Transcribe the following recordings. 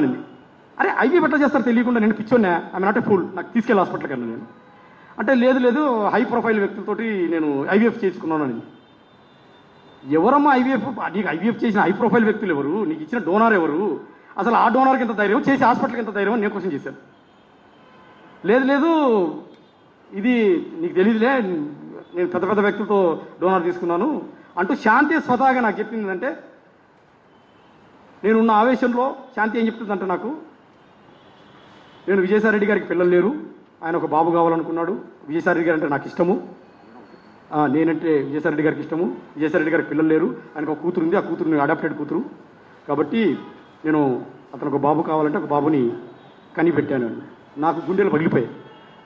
అనింది అరే ఐవీ ఎట్లా చేస్తారు తెలియకుండా నేను పిచ్చోన్నా ఐ నాట్ ఫుల్ నాకు తీసుకెళ్ళి హాస్పిటల్కి అన్నా నేను. అంటే లేదు లేదు హై ప్రొఫైల్ వ్యక్తులతోటి నేను ఐవీఎఫ్ చేసుకున్నాను అని ఎవరమ్మా ఐవీఎఫ్ నీకు ఐవీఎఫ్ చేసిన హై ప్రొఫైల్ వ్యక్తులు ఎవరు? నీకు ఇచ్చిన డోనార్ ఎవరు? అసలు ఆ డోనార్కి ఎంత ధైర్యం చేసి హాస్పిటల్కి ఎంత ధైర్యం అని నేను క్వశ్చన్ చేశాను. లేదు లేదు ఇది నీకు తెలియదులే నేను పెద్ద పెద్ద వ్యక్తులతో డోనార్ తీసుకున్నాను. అంటూ శాంతి స్వతహాగా నాకు చెప్పింది అంటే నేనున్న ఆవేశంలో శాంతి ఏం చెప్తుందంటే నాకు? నేను విజయసాయిరెడ్డి గారికి పిల్లలు లేరు. ఆయన ఒక బాబు కావాలనుకున్నాడు. విజయసాయిరెడ్డి గారు అంటే నాకు ఇష్టము. నేనంటే విజయసాయిరెడ్డి గారికి ఇష్టము. విజయసాయిరెడ్డి గారికి పిల్లలు లేరు. ఆయనకు ఒక కూతురు ఉంది. ఆ కూతురు అడాప్టెడ్ కూతురు. కాబట్టి నేను అతను ఒక బాబు కావాలంటే ఒక బాబుని కనిపెట్టాను. నాకు గుండెలు పగిలిపోయాయి.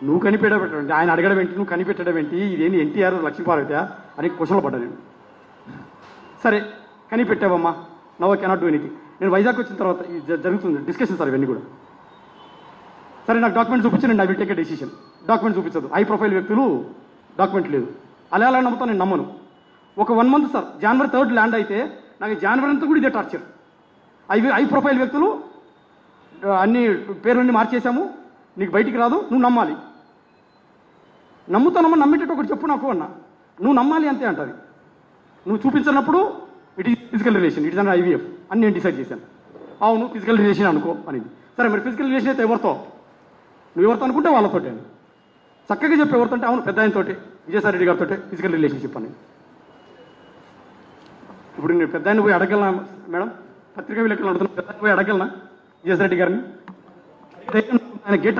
నువ్వు కనిపెట్టడం ఆయన అడగడం ఏంటి? నువ్వు కనిపెట్టడం ఏంటి? ఇదేంటి ఎన్టీఆర్ లక్ష్మీపార్వతి అని క్వశ్చన్లు పడ్డా నేను. సరే కనిపెట్టావమ్మా. నవ్ కెనాట్ డూ ఎనీథింగ్ నేను వైజాగ్ వచ్చిన తర్వాత జరుగుతుంది డిస్కషన్ సార్ ఇవన్నీ కూడా. సరే నాకు డాక్యుమెంట్ చూపించండి I will take a decision document చూపించదు. హై ప్రొఫైల్ వ్యక్తులు డాక్యుమెంట్ లేదు. అలా ఎలా నమ్ముతాను నేను నమ్మను. ఒక వన్ మంత్ సార్ జనవరి థర్డ్ ల్యాండ్ అయితే నాకు జనవరి అంతా కూడా ఇదే టార్చర్ ఐ హై ప్రొఫైల్ వ్యక్తులు అన్ని పేర్లన్నీ మార్చేశాము. నీకు బయటికి రాదు నువ్వు నమ్మాలి. నమ్ముతానమ్మా నమ్మేటట్టు ఒకటి చెప్పు నాకు అన్న. నువ్వు నమ్మాలి అంతే అంటది. నువ్వు చూపించినప్పుడు it is physical relation it is an IVF అని నేను డిసైడ్ చేశాను. అవును ఫిజికల్ రిలేషన్ అనుకో అనేది. సరే మరి ఫిజికల్ రిలేషన్ అయితే ఎవరితో? నువ్వు ఎవరితో అనుకుంటే వాళ్ళతోటే అని. చక్కగా చెప్పి ఎవరితో అంటే అవును పెద్ద ఆయనతోటి విజయసాయి రెడ్డి గారితో ఫిజికల్ రిలేషన్షిప్ అని ఇప్పుడు నేను పెద్ద ఆయన పోయి అడగలనా మేడం? పత్రికా విలేకరులు అడుగుతున్నా పెద్ద పోయి అడగలనా విజయసాయి రెడ్డి గారిని? ఆయన గేట్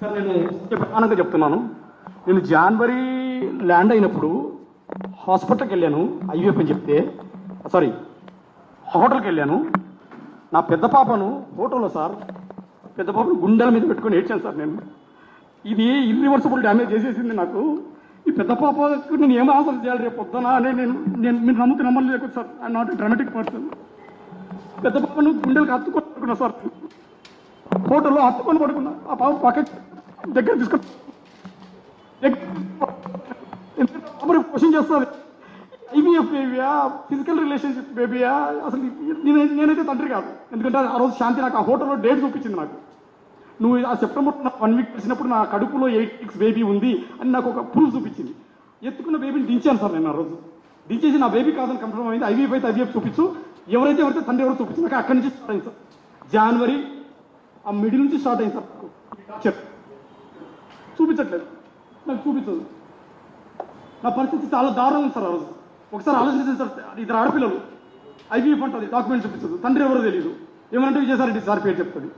సార్ నేను ప్రధానంగా చెప్తున్నాను. నేను జనవరి ల్యాండ్ అయినప్పుడు హాస్పిటల్కి వెళ్ళాను ఐవీఎఫ్ అని చెప్తే సారీ హోటల్కి వెళ్ళాను. నా పెద్ద పాపను హోటల్లో సార్ పెద్ద పాపను గుండెల మీద పెట్టుకొని ఏడ్చాను సార్ నేను. ఇది ఇర్రివర్సిబుల్ డ్యామేజ్ చేసేసింది నాకు. ఈ పెద్ద పాపకు నేను ఏం ఆన్సర్ చేయాలి రేపు పొద్దున అని నేను నేను మీరు నమ్ముతూ నమ్మలేదు sir I not dramatic person పెద్ద పాపను గుండెలకు హత్తుకొని పడుకున్నా సార్. హోటల్లో హత్తుకొని పడుకున్నా. ఆ పాప పక్క దగ్గర తీసుకొని క్వశ్చన్ చేస్తుంది ఐవీఎఫ్ బేబీయా ఫిజికల్ రిలేషన్షిప్ బేబీయా అసలు నేను నేనైతే తండ్రి కాదు. ఎందుకంటే ఆ రోజు శాంతి నాకు ఆ హోటల్లో డేట్ చూపించింది నాకు. నువ్వు ఆ సెప్టెంబర్ వన్ వీక్ వచ్చినప్పుడు నా కడుపులో ఎయిట్ వీక్స్ బేబీ ఉంది అని నాకు ఒక ప్రూఫ్ చూపించింది. ఎత్తుకున్న బేబీని దించాను సార్ నేను ఆ రోజు. దించేసి నా బేబీ కాదని కన్ఫర్మ్ అయింది. ఐవీఎఫ్ అయితే ఐవీఎఫ్ చూపించు. ఎవరైతే ఎవరైతే తండ్రి ఎవరు చూపించు నాకు అక్కడి నుంచి స్టార్ట్ అయింది సార్. జనవరి ఆ మిడిల్ నుంచి స్టార్ట్ అయింది సార్ చెప్ చూపించట్లేదు. నాకు చూపించదు. నా పరిస్థితి చాలా దారుణం ఉంది సార్ ఆ రోజు. ఒకసారి ఆలోచించింది సార్ ఇద్దరు ఆడపిల్లలు ఐవీఎఫ్ అంటది డాక్యుమెంట్ చూపించదు తండ్రి ఎవరో తెలియదు ఏమంటే విజయసాయి రెడ్డి సార్ పేరు చెప్తుంది